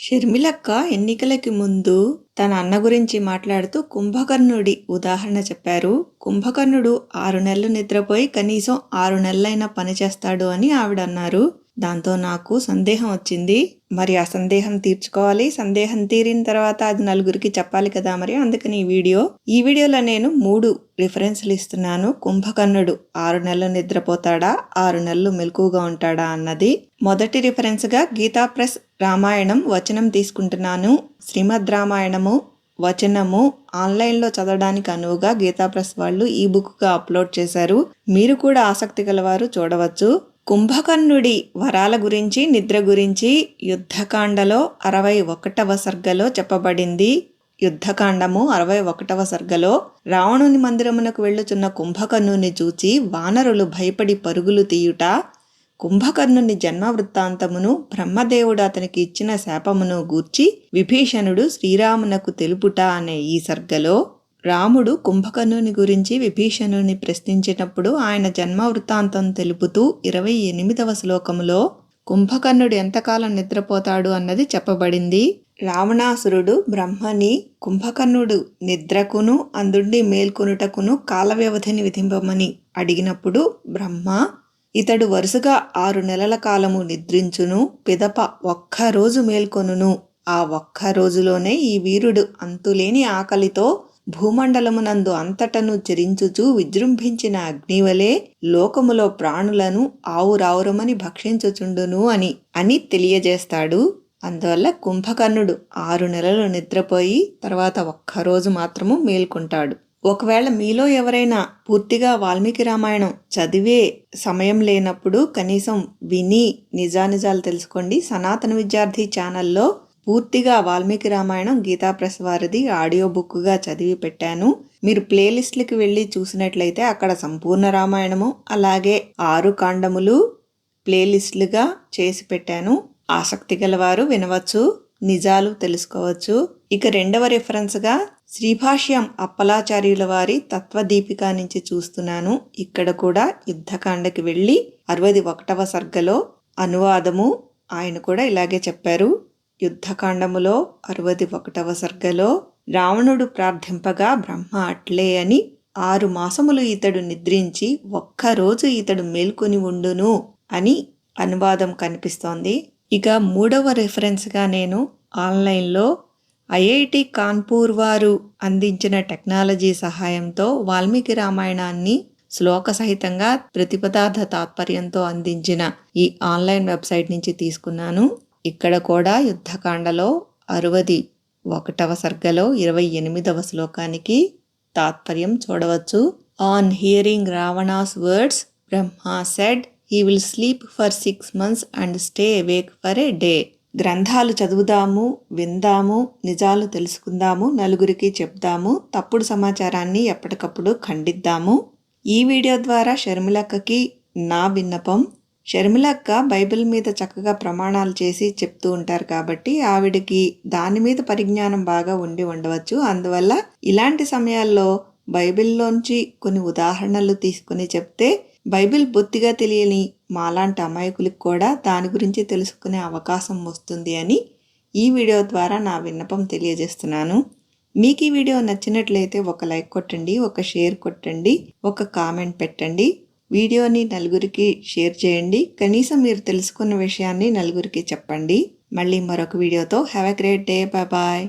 షర్మిలక్క ఎన్నికలకి ముందు తన అన్న గురించి మాట్లాడుతూ కుంభకర్ణుడి ఉదాహరణ చెప్పారు. కుంభకర్ణుడు ఆరు నెలలు నిద్రపోయి కనీసం ఆరు నెలలైనా పని చేస్తాడు అని ఆవిడ అన్నారు దాంతో నాకు సందేహం వచ్చింది. మరి ఆ సందేహం తీర్చుకోవాలి. సందేహం తీరిన తర్వాత అది నలుగురికి చెప్పాలి కదా మరి. అందుకని ఈ వీడియో ఈ వీడియోలో నేను మూడు రిఫరెన్స్లు ఇస్తున్నాను. కుంభకర్ణుడు ఆరు నెలలు నిద్రపోతాడా? ఆరు నెలలు మెలకుగా ఉంటాడా? అన్నది. మొదటి రిఫరెన్స్గా గీతా ప్రెస్ రామాయణం వచనం తీసుకుంటున్నాను. శ్రీమద్ రామాయణము వచనము ఆన్లైన్లో చదవడానికి అనువుగా గీతాప్రెస్ వాళ్ళు ఈ బుక్గా అప్లోడ్ చేశారు. మీరు కూడా ఆసక్తి గలవారు చూడవచ్చు. కుంభకర్ణుడి వరాల గురించి నిద్ర గురించి యుద్ధకాండలో అరవై ఒకటవ సర్గలో చెప్పబడింది. యుద్ధకాండము అరవై ఒకటవ సర్గలో రావణుని మందిరమునకు వెళ్ళుచున్న కుంభకర్ణుని చూచి వానరులు భయపడి పరుగులు తీయుట కుంభకర్ణుని జన్మ వృత్తాంతమును బ్రహ్మదేవుడు అతనికి ఇచ్చిన శాపమును గూర్చి విభీషణుడు శ్రీరామునకు తెలుపుట అనే ఈ సర్గలో రాముడు కుంభకర్ణుని గురించి విభీషణుని ప్రశ్నించినప్పుడు ఆయన జన్మ వృత్తాంతం తెలుపుతూ ఇరవై ఎనిమిదవ శ్లోకములో కుంభకర్ణుడు ఎంతకాలం నిద్రపోతాడు అన్నది చెప్పబడింది. రావణాసురుడు బ్రహ్మని కుంభకర్ణుడు నిద్రకును అందుండి మేల్కొనుటకును కాల వ్యవధిని విధింపమని అడిగినప్పుడు బ్రహ్మ ఇతడు వరుసగా ఆరు నెలల కాలము నిద్రించును పిదప ఒక్కరోజు మేల్కొనును. ఆ ఒక్క రోజులోనే ఈ వీరుడు అంతులేని ఆకలితో భూమండలమునందు అంతటను చెరించుచూ విజృంభించిన అగ్నివలే లోకములో ప్రాణులను ఆవురావురమని భక్షించుచుండును అని అని తెలియజేస్తాడు. అందువల్ల కుంభకర్ణుడు ఆరు నెలలు నిద్రపోయి తర్వాత ఒక్కరోజు మాత్రము మేల్కొంటాడు. ఒకవేళ మీలో ఎవరైనా పూర్తిగా వాల్మీకి రామాయణం చదివే సమయం లేనప్పుడు కనీసం విని నిజానిజాలు తెలుసుకోండి. సనాతన విద్యార్థి ఛానల్లో పూర్తిగా వాల్మీకి రామాయణం గీతా వారిది ఆడియో బుక్గా చదివి పెట్టాను. మీరు ప్లేలిస్ట్లకి వెళ్ళి చూసినట్లయితే అక్కడ సంపూర్ణ రామాయణము అలాగే ఆరు కాండములు ప్లేలిస్ట్లుగా చేసి పెట్టాను. ఆసక్తి గలవారు వినవచ్చు నిజాలు తెలుసుకోవచ్చు. ఇక రెండవ రిఫరెన్స్గా శ్రీభాష్యం అప్పలాచార్యుల వారి తత్వదీపిక నుంచి చూస్తున్నాను. ఇక్కడ కూడా యుద్ధకాండకి వెళ్ళి అరవది ఒకటవ సర్గలో అనువాదము ఆయన కూడా ఇలాగే చెప్పారు. యుద్ధకాండములో అరవది ఒకటవ సర్గలో రావణుడు ప్రార్థింపగా బ్రహ్మ అట్లే అని ఆరు మాసములు ఇతడు నిద్రించి ఒక్కరోజు ఇతడు మేల్కొని ఉండును అని అనువాదం కనిపిస్తోంది. ఇక మూడవ రెఫరెన్స్గా నేను ఆన్లైన్లో ఐఐటి కాన్పూర్ వారు అందించిన టెక్నాలజీ సహాయంతో వాల్మీకి రామాయణాన్ని శ్లోక సహితంగా ప్రతిపదార్థ తాత్పర్యంతో అందించిన ఈ ఆన్లైన్ వెబ్సైట్ నుంచి తీసుకున్నాను. ఇక్కడ కూడా యుద్ధకాండలో అరవది ఒకటవ సర్గలో ఇరవై ఎనిమిదవ శ్లోకానికి తాత్పర్యం చూడవచ్చు. On hearing Ravana's words Brahma said he will sleep for six months and stay awake for a day గ్రంథాలు చదువుదాము విందాము నిజాలు తెలుసుకుందాము నలుగురికి చెప్దాము తప్పుడు సమాచారాన్ని ఎప్పటికప్పుడు ఖండిద్దాము. ఈ వీడియో ద్వారా షర్మిలక్కకి నా విన్నపం. షర్మిలక్క బైబిల్ మీద చక్కగా ప్రమాణాలు చేసి చెప్తూ ఉంటారు కాబట్టి ఆవిడకి దాని మీద పరిజ్ఞానం బాగా ఉండి ఉండవచ్చు. అందువల్ల ఇలాంటి సమయాల్లో బైబిల్లోంచి కొన్ని ఉదాహరణలు తీసుకుని చెప్తే బైబిల్ బొత్తిగా తెలియని మాలాంటి అమాయకులకు కూడా దాని గురించి తెలుసుకునే అవకాశం వస్తుంది అని ఈ వీడియో ద్వారా నా విన్నపం తెలియజేస్తున్నాను. మీకు ఈ వీడియో నచ్చినట్లయితే ఒక లైక్ కొట్టండి ఒక షేర్ కొట్టండి ఒక కామెంట్ పెట్టండి. వీడియోని నలుగురికి షేర్ చేయండి. కనీసం మీరు తెలుసుకున్న విషయాన్ని నలుగురికి చెప్పండి. మళ్ళీ మరొక వీడియోతో. Have a great day bye bye